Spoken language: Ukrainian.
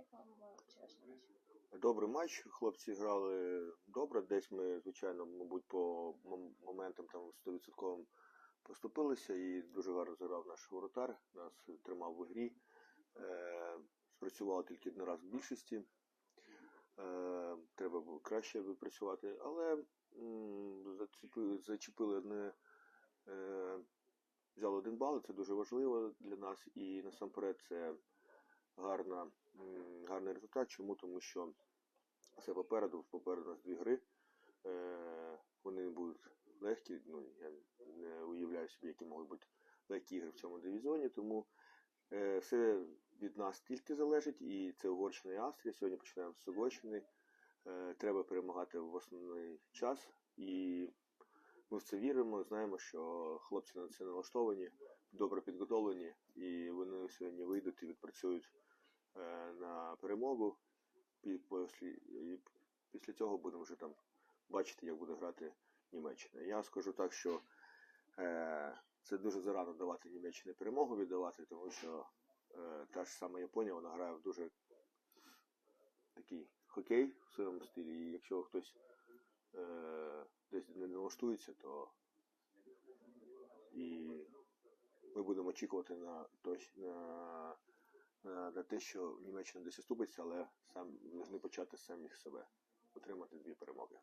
Як вчорашня матч? Добрий матч. Хлопці грали добре. Десь ми, звичайно, мабуть, по моментам там 100% поступилися і дуже гарно зіграв наш воротар. Нас тримав в грі. Е, спрацювало тільки один раз в більшості. Е, треба було краще випрацювати, але м, зачепили, зачепили одне. Е, взяли один бал, це дуже важливо для нас. І насамперед це гарна, гарний результат. Чому? Тому що це попереду, попереду нас дві гри. Е, вони будуть легкі. Ну, я не уявляю собі, які можуть бути легкі ігри в цьому дивізіоні. Тому е, все від нас тільки залежить, і це Угорщина і Австрія. Сьогодні починаємо з Сугорщини. Е, треба перемагати в основний час. І ми в це віримо, знаємо, що хлопці на це налаштовані, добре підготовлені, сьогодні вийдуть і відпрацюють е, на перемогу. І після цього будемо вже там бачити, як буде грати Німеччина. Я скажу так, що е, це дуже зарано давати Німеччині перемогу віддавати, тому що е, та ж сама Японія вона грає в дуже такий хокей в своєму стилі. І якщо хтось десь не налаштується, то і ми будемо очікувати на, на, на те, що Німеччина десь оступиться, але сам повинні почати самі себе отримати дві перемоги.